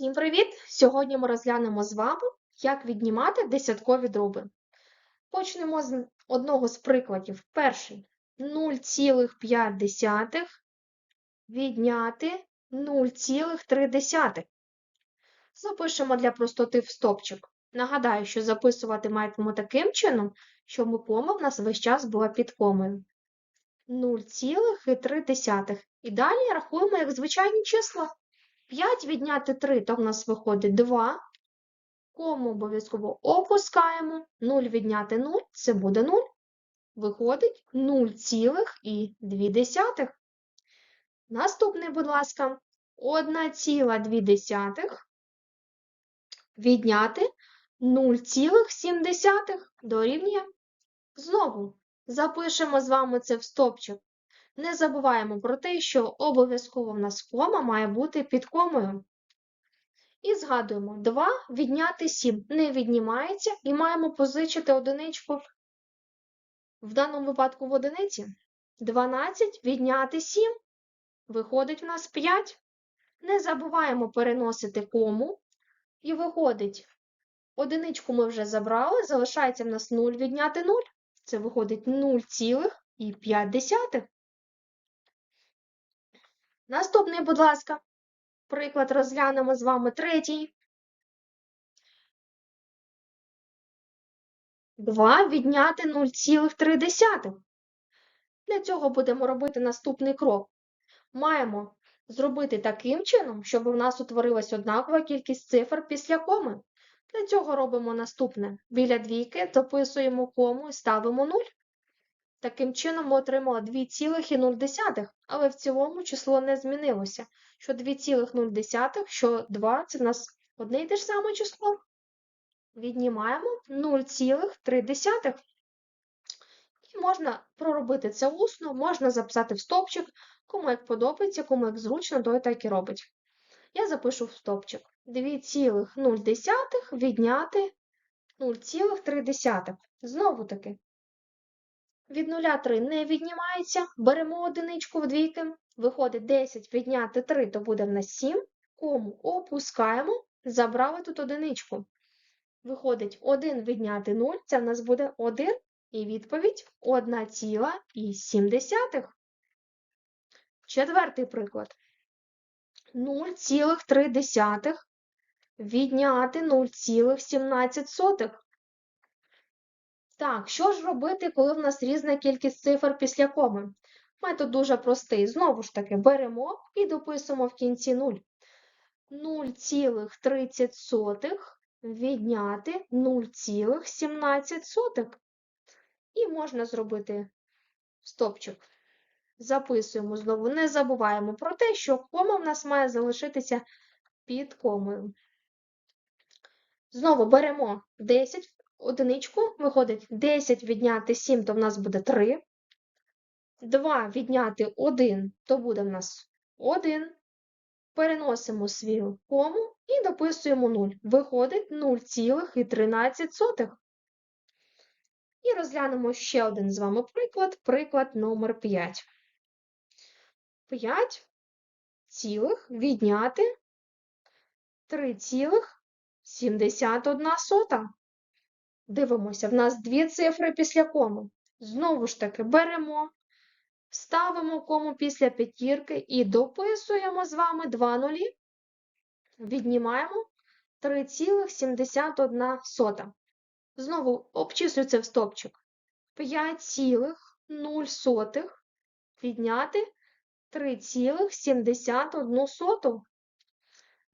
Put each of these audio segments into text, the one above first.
Всім привіт! Сьогодні ми розглянемо з вами, як віднімати десяткові дроби. Почнемо з одного з прикладів. Перший 0,5 відняти 0,3. Запишемо для простоти в стопчик. Нагадаю, що записувати матимемо таким чином, щоб кома в нас весь час була під комою. 0,3. І далі рахуємо як звичайні числа. 5 відняти 3, то в нас виходить 2. Кому обов'язково опускаємо. 0 відняти 0, це буде 0. Виходить 0,2. Наступний, будь ласка, 1,2 відняти 0,7 дорівнює. Знову запишемо з вами це в стопчик. Не забуваємо про те, що обов'язково в нас кома має бути під комою. І згадуємо, 2 відняти 7 не віднімається і маємо позичити одиничку. В даному випадку в одиниці 12 відняти 7. Виходить в нас 5. Не забуваємо переносити кому. І виходить, одиничку ми вже забрали, залишається в нас 0 відняти 0. Це виходить 0,5. Наступний, будь ласка, приклад розглянемо з вами третій. 2 відняти 0,3. Для цього будемо робити наступний крок. Маємо зробити таким чином, щоб у нас утворилась однакова кількість цифр після коми. Для цього робимо наступне. Біля двійки дописуємо кому і ставимо 0. Таким чином ми отримали 2,0, але в цілому число не змінилося. Що 2,0, що 2 це в нас одне і те ж саме число. Віднімаємо 0,3. І можна проробити це усно, можна записати в стопчик, кому як подобається, кому як зручно, той так і робить. Я запишу в стопчик 2,0 відняти 0,3. Знову таки. Від 0 3 не віднімається, беремо одиничку в двійки, виходить 10 відняти 3, то буде в нас 7, кому опускаємо, забрали тут одиничку. Виходить 1 відняти 0, це в нас буде 1, і відповідь 1,7. Четвертий приклад. 0,3 відняти 0,17. Так, що ж робити, коли в нас різна кількість цифр після коми? Метод дуже простий. Знову ж таки, беремо і дописуємо в кінці 0. 0,30 відняти 0,17. І можна зробити стопчик. Записуємо знову, не забуваємо про те, що кома в нас має залишитися під комою. Знову беремо 10 одиничку, виходить 10 відняти 7, то в нас буде 3. 2 відняти 1, то буде в нас 1. Переносимо свою кому і дописуємо 0. Виходить 0,13. І розглянемо ще один з вами приклад, приклад номер 5. 5 цілих відняти 3,71 сота. Дивимося, в нас дві цифри після кому. Знову ж таки, беремо, ставимо кому після п'ятірки і дописуємо з вами два нулі, віднімаємо 3,71. Знову обчислю це в стопчик. 5,0 відняти 3,71.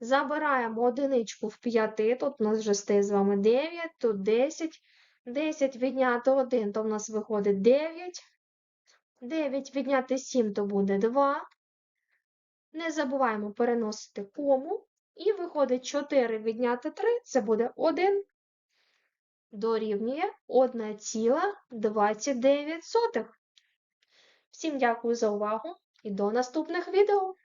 Забираємо одиничку в п'яти, тут у нас вже стає з вами 9, тут 10. 10 відняти 1, то в нас виходить 9. 9 відняти 7, то буде 2. Не забуваємо переносити кому. І виходить 4 відняти 3, це буде 1. Дорівнює 1,29. Всім дякую за увагу і до наступних відео!